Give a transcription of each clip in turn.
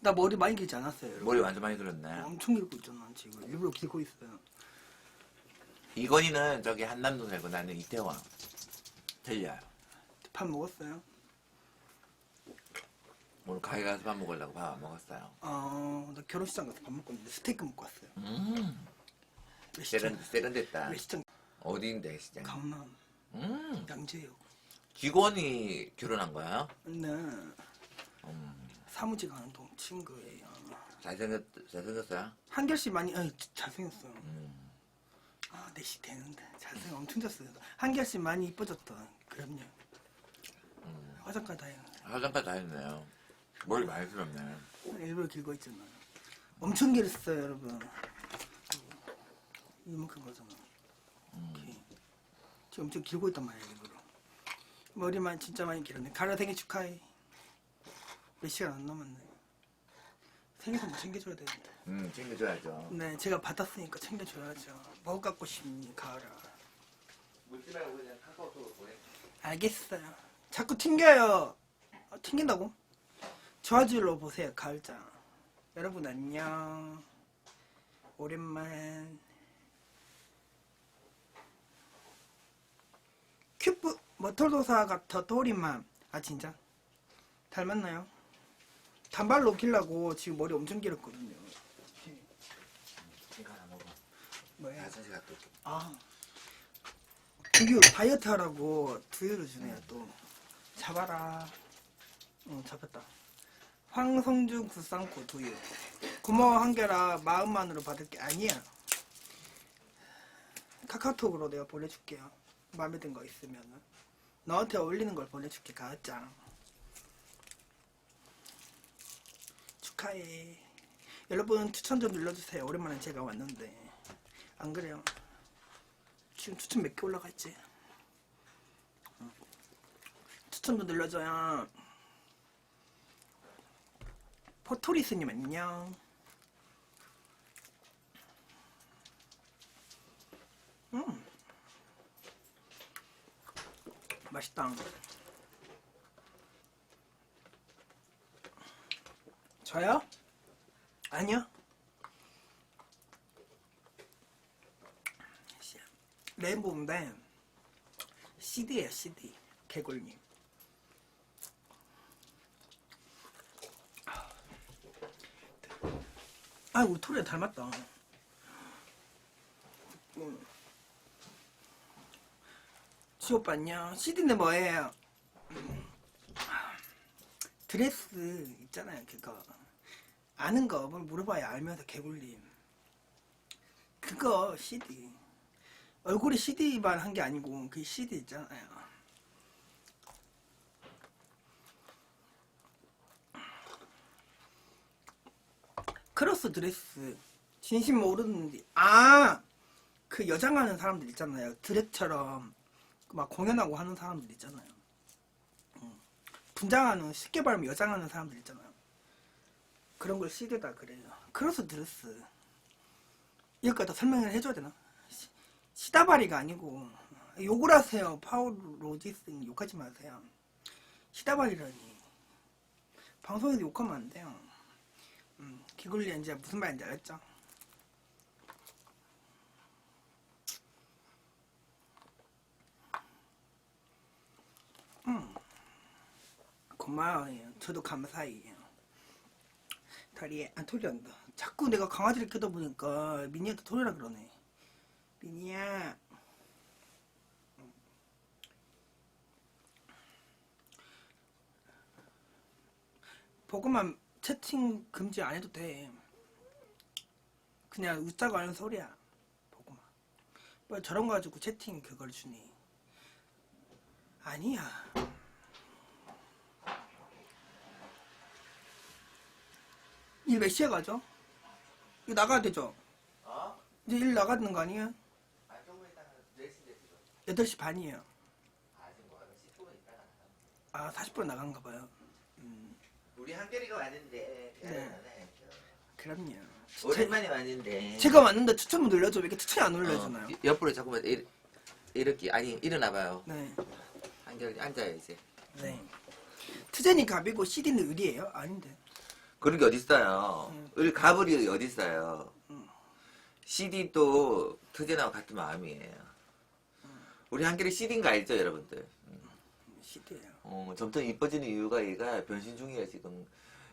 나 머리 많이 길지 않았어요. 여러분. 머리 완전 많이 길었네. 엄청 길고 있잖아 지금. 일부러 길고 있어요. 이건희는 저기 한남동 살고 나는 이태원. 틀려요. 밥 먹었어요? 오늘 가게 가서 밥 먹으려고 밥 안 먹었어요. 어, 나 결혼식장 가서 밥 먹고 있는데 스테이크 먹고 왔어요. 음, 외시장. 세련, 세련됐다. 외시장 어디인데, 시장? 강남 음, 양재역. 직원이 결혼한 거야? 네. 음, 사무직 하는 동 친구예요. 잘생겼, 잘생겼어요? 한결씨 많이 아니, 잘생겼어요. 음, 아, 내시 되는데 잘생 엄청 졌어요. 한결씨 많이 이뻐졌다. 그럼요. 음. 화장까지 다 해요. 화장까지 다 했네요. 머리 많이 길었네. 일부러 길고 있잖아요. 엄청 길었어요, 여러분. 이만큼 거잖아. 이렇게. 지금 엄청 길고 있단 말이야, 일부러. 머리만 진짜 많이 길었네. 가라 생일 축하해. 몇 시간 안 남았네. 생일 선물 챙겨줘야 되는데. 음, 챙겨줘야죠. 네, 제가 받았으니까 챙겨줘야죠. 뭐 갖고 싶니, 가라. 묻지 말고 그냥 카카오톡으로 보내. 알겠어요. 자꾸 튕겨요. 아, 튕긴다고? 저화질로 보세요, 가을장. 여러분 안녕. 오랜만. 큐브 머털도사 같아 도리만. 아 진짜? 닮았나요? 단발로 길라고 지금 머리 엄청 길었거든요. 이거 하나 먹어. 뭐야? 올게. 아. 두유 다이어트 하라고 두유를 주네요 또. 잡아라. 응 잡혔다. 황성주 구쌍코 두유. 고마워 한결아. 마음만으로 받을 게 아니야. 카카오톡으로 내가 보내줄게요. 마음에 든 거 있으면은. 너한테 어울리는 걸 보내줄게 가짱 축하해 여러분 추천 좀 눌러주세요 오랜만에 제가 왔는데 안 그래요 지금 추천 몇 개 올라가 있지? 어. 추천도 눌러줘요. 포토리스님 안녕. 음. 맛있다. 저요? 아니요. 레인보우인데 CD예요 CD 개굴님 아 우리 토리가 닮았다 음. 지오빠 안녕 CD인데 뭐예요 음. 드레스 있잖아요 그거 아는 거뭐 물어봐야 알면서 개굴님 그거 CD 얼굴이 CD만 한 게 아니고 그 CD 있잖아요. 크로스 드레스 진심 모르는데 아 그 여장하는 사람들 있잖아요. 드랙처럼 막 공연하고 하는 사람들 있잖아요. 음. 분장하는 쉽게 말하면 여장하는 사람들 있잖아요. 그런 걸 CD다 그래요. 크로스 드레스 다 설명을 해줘야 되나? 시- 시다바리가 아니고 욕을 하세요. 파울 로지스 욕하지 마세요. 시다바리라니 방송에서 욕하면 안 돼요. 음, 기굴리 이제 무슨 말인지 알았죠? 음, 고마워요. 저도 감사해요. 다리에 안 털려온다. 자꾸 내가 강아지를 켜다 보니까 미니한테 털으라 그러네. 미니야. 보고만 채팅 금지 안 해도 돼. 그냥 웃자고 하는 소리야. 보고만. 뭐 저런 거 가지고 채팅 그걸 주니. 아니야. 일 몇 시에 가죠? 이거 나가야 되죠? 어? 이제 일 나가는 거 아니에요? 아, 조금 있다가 4시인데 지금. 8시 반이에요. 아직 뭐, 10분 있다가. 아, 40분 나간가 봐요. 우리 한결이가 왔는데, 네. 그럼요. 오랜만에 왔는데. 제가 왔는데 추천 문 눌러줘. 왜 이렇게 추천이 안 올려주나요? 어, 옆으로 자꾸만 일, 이렇게, 아니, 일어나봐요. 네. 한결이 앉아요, 이제. 네. 트젠이 갑이고 CD는 을이에요? 아닌데. 그런 게 어딨어요. 음. 우리 가불이 어딨어요. 음. CD도 트제나와 같은 마음이에요. 우리 한결이 CD인 거 알죠, 여러분들? 시대예요. 어, 점점 이뻐지는 이유가 얘가 변신 중이에요, 지금.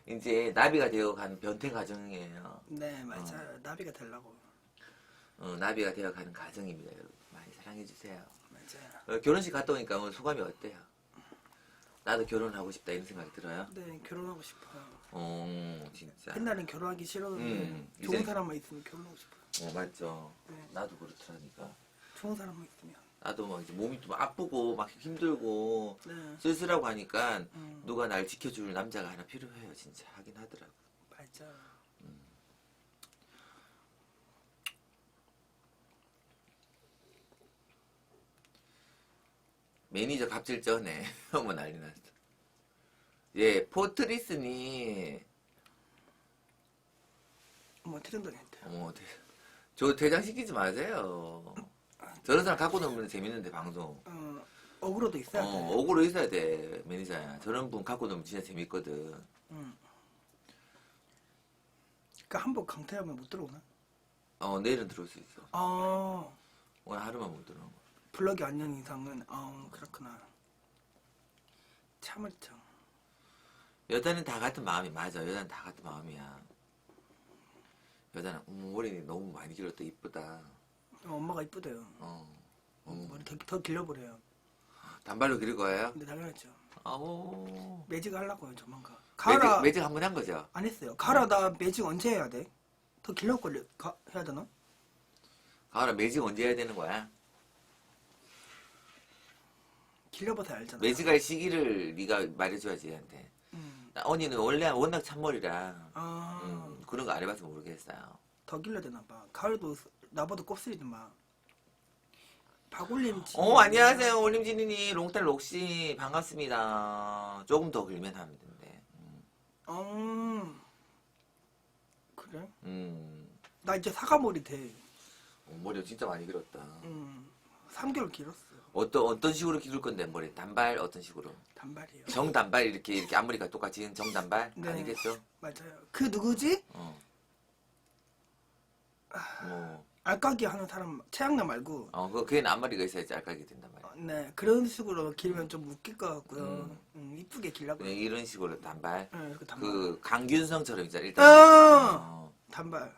이제 나비가 되어가는 변태 가정이에요. 네 맞아요. 나비가 되려고 어, 나비가 되어가는 가정입니다, 여러분. 많이 사랑해주세요. 맞아요. 어, 결혼식 갔다 오니까 오늘 소감이 어때요? 나도 결혼하고 싶다 이런 생각이 들어요? 네 결혼하고 싶어요. 어, 진짜. 옛날엔 결혼하기 싫었는데 음, 좋은 이제- 사람만 있으면 결혼하고 싶어요. 어, 맞죠. 네. 나도 그렇더라니까. 좋은 사람만 있으면. 나도 막 이제 몸이 좀 아프고 막 힘들고 네 쓸쓸하고 하니까 음. 누가 날 지켜줄 남자가 하나 필요해요. 진짜 하긴 하더라고. 맞아. 매니저 갑질 쩌네. 어머 난리 났어. 예, 포트리스니 뭐 트렌드한테. 어머 대, 저 대장 시키지 마세요. 저런 사람 갖고 놀면 재밌는데 방송. 어 어그로도 있어야 어, 돼. 억울로 있어야 돼 매니저야. 저런 분 갖고 놀면 진짜 재밌거든. 음. 그러니까 한 번 강퇴하면 못 들어오나? 어 내일은 들어올 수 있어. 아 오늘 하루만 못 들어. 블럭이 안연 이상은 아 그렇구나. 참을죠. 여자는 다 같은 마음이 맞아. 여자는 다 같은 마음이야. 여자는 음, 머리 너무 많이 길었다 이쁘다. 어, 엄마가 이쁘대요. 어, 어. 머리 더, 더 길러버려요. 단발로 기를 거예요? 근데 당연하죠. 아우. 매직 하려고요 조만간. 매직 가라 매직 한번 한 거죠? 안 했어요. 가라 나 매직 언제 해야 돼? 더 길러 걸려 가, 해야 되나? 가을아 매직 언제 해야 되는 거야? 길러봐서 알잖아. 매직할 시기를 네가 말해줘야지 얘한테. 언니는 원래 워낙 찬머리라 아, 음, 그런 거 안 해봐서 모르겠어요. 더 길러야 되나 봐. 가을도 나보다 곱슬이더만. 박올림 지. 어 안녕하세요 올림지니니 롱탈 록시 반갑습니다. 조금 더 길면 하면 된대. 음, 음. 그래? 음. 나 이제 사과머리 돼. 어, 머리가 진짜 많이 길었다. 음. 3개월 길었어. 어떤 어떤 식으로 기를 건데 머리 단발 어떤 식으로? 단발이에요. 정단발 이렇게 이렇게 앞머리가 똑같이 정단발 네. 아니겠죠? 맞아요. 그 누구지? 어. 뭐, 알까기 하는 사람 최양나 말고. 어, 그 걔는 앞머리가 있어야지 알까기 된단 말이야. 어, 네 그런 식으로 길면 좀 웃길 것 같고요. 음. 음, 이쁘게 길라고. 그냥 이런 식으로 단발. 네, 이렇게 단발. 그 강균성처럼 있잖아. 일단. 어! 어, 단발.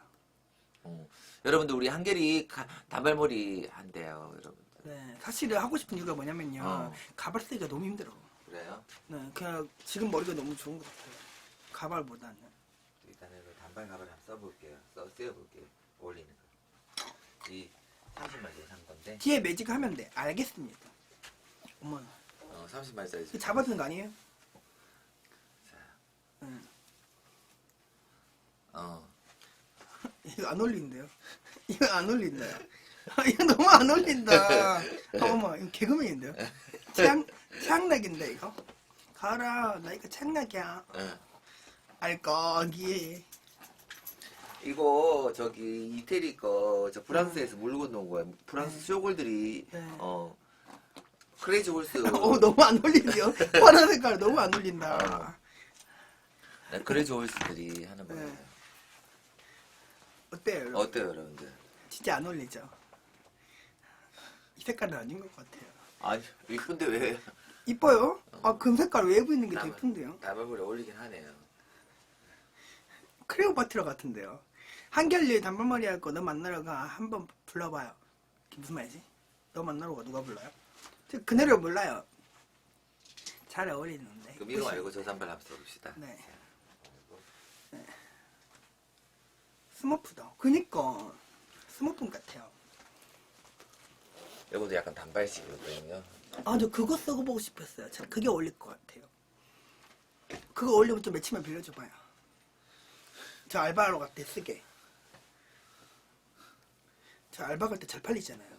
어. 여러분들 우리 한결이 가- 단발머리 한대요, 여러분. 네 사실은 하고 싶은 이유가 뭐냐면요. 어. 가발 쓰기가 너무 힘들어. 그래요? 네 그냥 지금 머리가 너무 좋은 것 같아요. 가발보다는. 일단은 그 단발 가발 한번 써볼게요. 써 쓰여볼게요. 올리는 거. 이 30만 짜리 산 건데. 뒤에 매직 하면 돼. 알겠습니다. 어머, 어, 30만 짜리. 이거 잡아주는 거 아니에요? 자, 응. 어. 이거 안 어울린대요. 이거 안 어울린다. 이거 너무 안 어울린다. 아, 어머, 이거 개그맨인데요. 최양, 최양락인데, 이거. 가라, 나 이거 최양락이야. 어. 알거기. 이거 저기 이태리 거 저 프랑스에서 물건 놓은 거야. 프랑스 네. 쇼골들이 네. 어 크레이지 홀스 어, 너무 안 어울린대요. 파란 색깔 너무 안 어울린다. 네, 크레이지 홀스들이 하는 거예요. 네. 어때요, 여러분? 어때요, 여러분들? 진짜 안 어울리죠? 이 색깔은 아닌 것 같아요. 아니 이쁜데 왜 이뻐요? 아, 금 색깔 웨이브 있는 게더 나만- 이쁜데요? 단발머리 어울리긴 하네요. 크레오파트라 같은데요. 한결리 단발머리 할 거 너 만나러 가 한번 불러봐요. 무슨 말이지? 너 만나러 가 누가 불러요? 저그 노래 몰라요. 잘 어울리는데. 그럼 이거 말고 저 단발 한번 써봅시다. 네. 스머프다. 그니까 스머프 같아요. 이것도 약간 단발식이거든요. 아, 저 그거 써보고 싶었어요. 저 그게 어울릴 것 같아요. 그거 어울리면 좀 며칠만 빌려줘봐요. 저 알바하러 갈때 쓰게. 저 알바 갈 때 잘 팔리잖아요.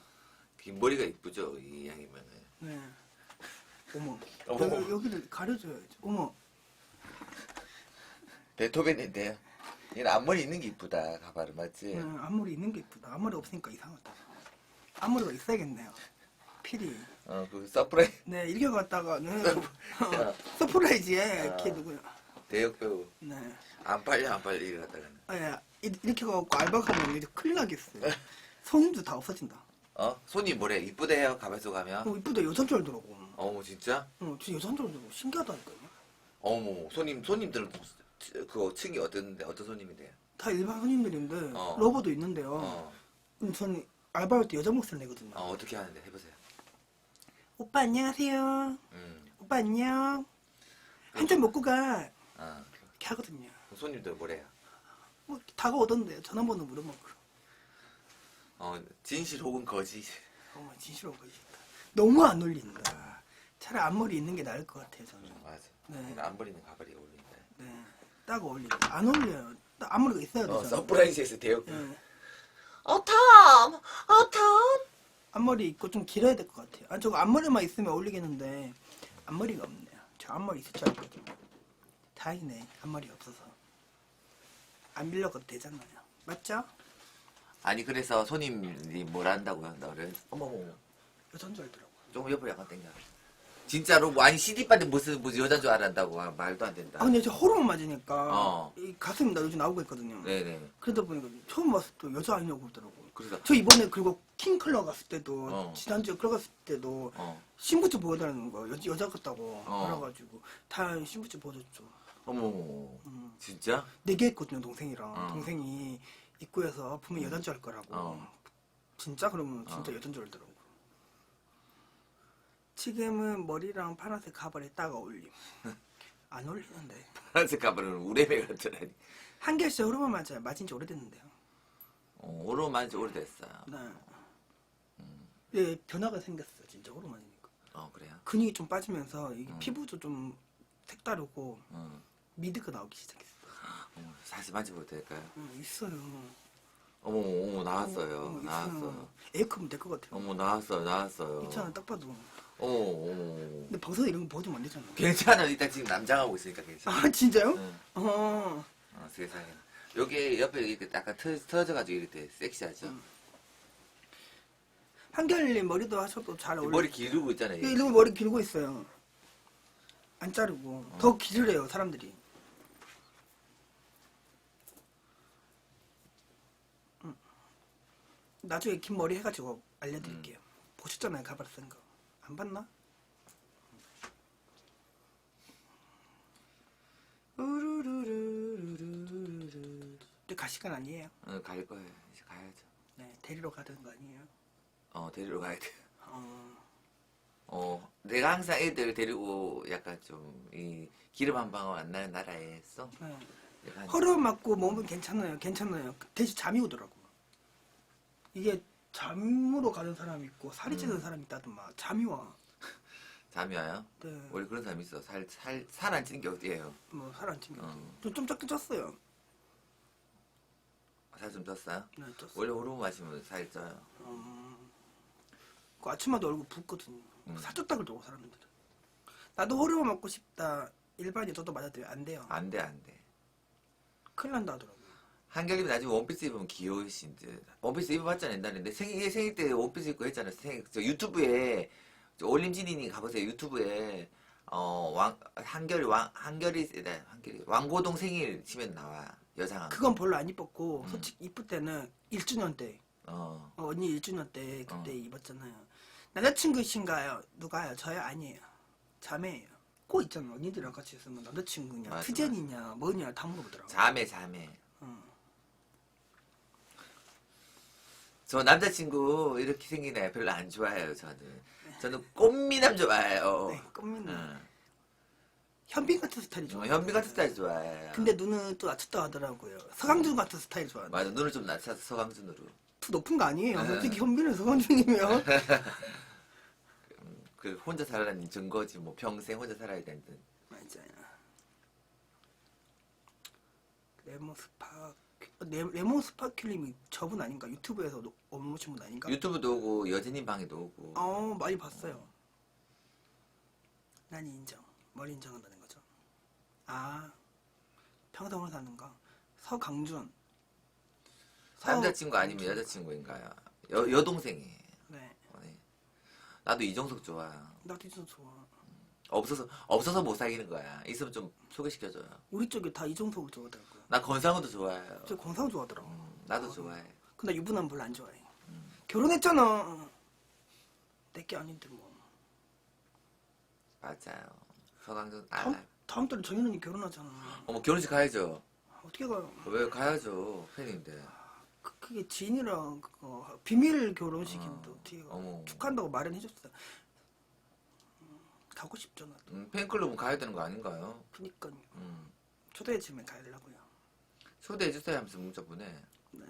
긴 머리가 이쁘죠, 이 양이면은. 네. 어머. 어머. 여기, 여기를 가려줘야지. 어머. 베토벤인데요. 얘는 앞머리 있는 게 이쁘다, 가발은 맞지? 네, 앞머리 있는 게 이쁘다. 앞머리 없으니까 이상하다. 앞머리가 있어야겠네요. 필히. 어, 그 서프라이. 네, 이렇게 갔다가는 어, 서프라이즈에 아. 걔 누구야? 대역 배우 네. 안 빨려 안 빨려 이러다가는 아, 야, 이- 이렇게 가고 알바 가면 이제 큰일 나겠어요. 손님도 다 없어진다. 어 손님 뭐래 이쁘대요 가면서 가면 어, 이쁘다 여잔 줄 알더라고. 어머 진짜 어, 진짜 여잔 줄 알더라고. 신기하다니까요. 어머 손님 손님들은 그거 층이 어떤데 어떤 손님인데요 다 일반 손님들인데 어. 러버도 있는데요. 어, 음, 저는 알바할 때 여자 목소리 내거든요. 어 어떻게 하는데 해보세요 오빠 안녕하세요. 음 오빠 안녕. 한 잔 먹고 가. 아, 이렇게 하거든요. 손님들 뭐래요 뭐 다가오던데 전화번호 물어먹고. 어 진실 혹은 거짓 어머 진실한 거 있다. 너무 안 어울린다. 차라리 앞머리 있는 게 나을 것 같아요 저는. 맞아 네. 안 버리는 가발이 어울린다 네. 딱 어울린다. 안 어울려요. 딱 앞머리가 있어야 어 되잖아. 서프라이즈에서 대역 네. 어 톰! 어 톰! 앞머리 있고 좀 길어야 될 것 같아요. 아 저거 앞머리만 있으면 어울리겠는데 앞머리가 없네요. 저 앞머리 있을 줄 알거든요. 다행이네. 앞머리 없어서 안 빌려가도 되잖아요. 맞죠? 아니 그래서 손님이 뭐라 한다고요 너를 어머머 여잔 줄 알더라고. 좀 옆으로 약간 당겨 진짜로 뭐 아니 CD반데 무슨 무슨 여자인 줄 알았다고 아, 말도 안 된다 아 근데 저 호르몬 맞으니까 어. 이 가슴이 나 요즘 나오고 있거든요. 네네 그러다 보니까 처음 봤을 때 여자 아니냐고 그러더라고. 그래서 저 이번에 그리고 킹클러 갔을 때도 어. 지난주에 클러 갔을 때도 어 신부츠 보여달라는 거 여, 여자 같다고 어. 그래가지고 다 신부츠 보여줬죠. 어머머 음. 진짜? 네개 했거든요 동생이랑 어. 동생이 입구에서 분명 여잔 줄 알 거라고 어. 진짜 그러면 진짜 어. 여잔 줄 알더라고 지금은 머리랑 파란색 가발에 딱 어울림. 안 어울리는데. 파란색 가발은 우레메 같더라니. 한결씨 호르몬 맞아요 맞은 지 오래됐는데요. 어, 오로만 지 오래됐어요. 네. 예, 변화가 생겼어요 진짜 호르몬이니까. 어 그래요? 근육이 좀 빠지면서 이 음. 피부도 좀 색다르고 어, 미드가 나오기 시작했어 어머 사실 만져봐도 될까요? 음, 있어요. 어머 어머 나왔어요. 어, 나왔어요. 에이크면 될것 같아요. 어머 나왔어요 나왔어요. 있잖아 딱 봐도 어머 어머 근데 벗어 이런 거 보여주면 안 되잖아. 괜찮아. 일단 지금 남장하고 있으니까 괜찮아. 아 진짜요? 응. 어. 어, 세상에. 여기 옆에 이렇게 약간 터, 터져가지고 이렇게 섹시하죠? 음. 한결님 머리도 하셔도 잘이 어울려 머리 기르고 있잖아요 예, 이러고 머리 길고 있어요. 안 자르고. 어. 더 기르래요 사람들이. 음. 나중에 긴 머리 해가지고 알려드릴게요. 보셨잖아요 가발 쓴 거 안 봤나? 우르르르르르르 근데 갈 시간 아니에요 어, 갈 거예요 이제 가야죠 네 데리러 가는 거 아니에요 어 데리러 가야 돼 어, 어, 내가 항상 애들 데리고 약간 좀, 이, 기름 한 방울 안 나는 나라에서, 네. 약간, 허리 맞고 몸은 괜찮아요, 괜찮아요. 대신 잠이 오더라고. 이게 잠으로 가는 사람이 있고 살이 찌는 음. 사람이 있다더만 잠이 와. 잠이 와요? 네, 원래 그런 사람 있어. 살, 살, 살 안 찌는 게 어디예요? 뭐 살 안 찌는 어. 좀좀 적게 쪘어요. 살 좀 쪘어요? 네, 쪘어. 원래 호르몬 마시면 살 쪄요. 음, 그 아침마다 얼굴 붓거든요. 음. 살쪘다 그러고 사람들은. 나도 호르몬 먹고 싶다. 일반 여자도 맞아도 안 돼요. 안 돼, 안 돼. 큰일 난다 하더라고. 한결님 나중에 원피스 입으면 귀여우신 듯. 원피스 입어봤잖아요, 옛날에. 내 생일, 얘 생일 때 원피스 입고 했잖아요. 생일, 저 유튜브에, 저 올림진이니 가보세요. 유튜브에, 어, 왕, 한결이, 왕, 한결이, 네, 한결이, 왕고동 생일 치면 나와. 여장한. 그건 별로 안 이뻤고 음. 솔직히 이쁠 때는 1주년 때 어, 어, 언니 1주년 때 그때 어. 입었잖아요. 남자친구이신가요? 누가요? 저요? 아니에요. 자매예요. 꼭 있잖아. 언니들이랑 같이 있으면 남자친구냐, 맞아, 트젠이냐, 뭐냐 다 물어보더라고. 자매, 자매. 저 남자친구 이렇게 생긴 애 별로 안 좋아해요, 저는. 저는 꽃미남 좋아해요. 네, 꽃미남. 응. 현빈 같은 스타일이 저 좋아. 현미 같은 스타일 좋아해요. 근데 눈은 또 낮췄다 하더라고요. 서강준 같은 스타일 좋아하는. 맞아, 눈을 좀 낮춰서 서강준으로. 또 높은 거 아니에요. 네. 솔직히 현빈은 서강준이면. 그 혼자 살아라는 증거지, 뭐 평생 혼자 살아야 되는. 맞아요. 레몬 스파 레, 레몬 스파클림이 저분 아닌가? 유튜브에서 업로드신 분 아닌가? 유튜브도 오고 여진님 방에도 오고. 어 많이 봤어요. 난 인정. 뭘 인정한다는 거죠? 아 평성을 사는가? 서강준. 서- 남자친구 아니면 여자친구인가요? 여, 여동생이에요. 네. 네. 나도 이정석 좋아. 나도 진짜 좋아. 없어서 없어서 못 사귀는 거야. 있으면 좀 소개시켜줘요. 우리 쪽에 다 이종석을 좋아하더라고요. 나 건상우도 좋아해요. 저 권상 좋아하더라고. 음, 나도 좋아해. 근데 유부남 별로 안 좋아해. 결혼했잖아. 내 게 아닌데 뭐. 맞아요. 서강준 아 다음, 다음 달에 정현이 결혼하잖아. 어머 결혼식 가야죠. 어떻게 가요? 왜 가야죠 팬인데. 그, 그게 지인이랑 그거 비밀 결혼식인데 어, 어떻게 가? 어머. 축하한다고 마련해줬어. 음, 가고 싶죠 나도. 음, 팬클럽은 가야 되는 거 아닌가요? 그니까요. 음. 초대해 주면 가려고요. 초대해 주세요 하면서 문자 보내. 네.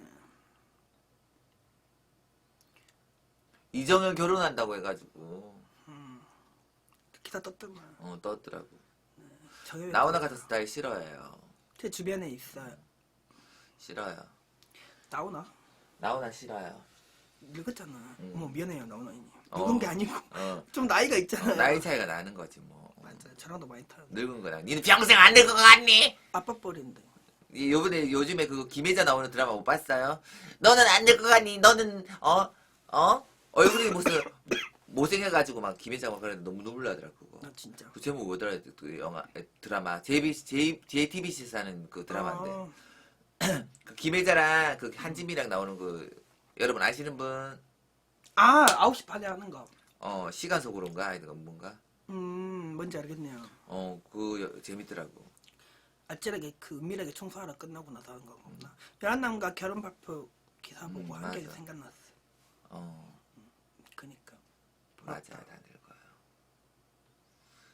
이정현 결혼한다고 해가지고 음, 기사 떴더만. 어 떴더라고. 정현이 나훈아 같은 스타일 싫어해요. 제 주변에 있어요. 싫어요. 나훈아? 나훈아 싫어요. 늙었잖아. 음. 어머 미안해요 나훈아님. 어. 늙은 게 아니고 어, 좀 나이가 있잖아요. 나이 차이가 나는 거지 뭐. 맞아. 저랑도 많이 타요. 늙은 거야. 니는 평생 안 늙을 것 같니? 아빠. 이 요번에 요즘에 그 김혜자 나오는 드라마 못 봤어요? 너는 안될것 같니? 너는 어? 어? 얼굴이 무슨 못생겨가지고 막 김혜자 막 그랬는데 너무 눈물 나더라 그거. 나 진짜. 그 제목 뭐더라 그 영화 에, 드라마 JBC J JTBC에서 하는 그 드라마인데 아, 그 김혜자랑 그 한지미랑 나오는 그 여러분 아시는 분? 아 9시 반에 하는 거. 어 시간 속으로인가 아니면 뭔가? 음 뭔지 알겠네요. 어그 재밌더라고. 아찔하게 그 은밀하게 청소하러 끝나고 나서 하는 거구나. 연남과 결혼 발표 기사 보고 음, 한게 맞아. 생각났어. 어 그니까. 맞아요 다들 거요.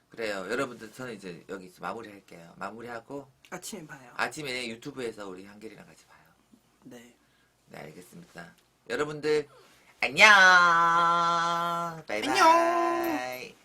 그래요 여러분들 저는 이제 여기 마무리할게요. 마무리하고 아침에 봐요. 아침에 유튜브에서 우리 한결이랑 같이 봐요. 네. 네, 알겠습니다. 여러분들, 안녕! 바이바이. 안녕!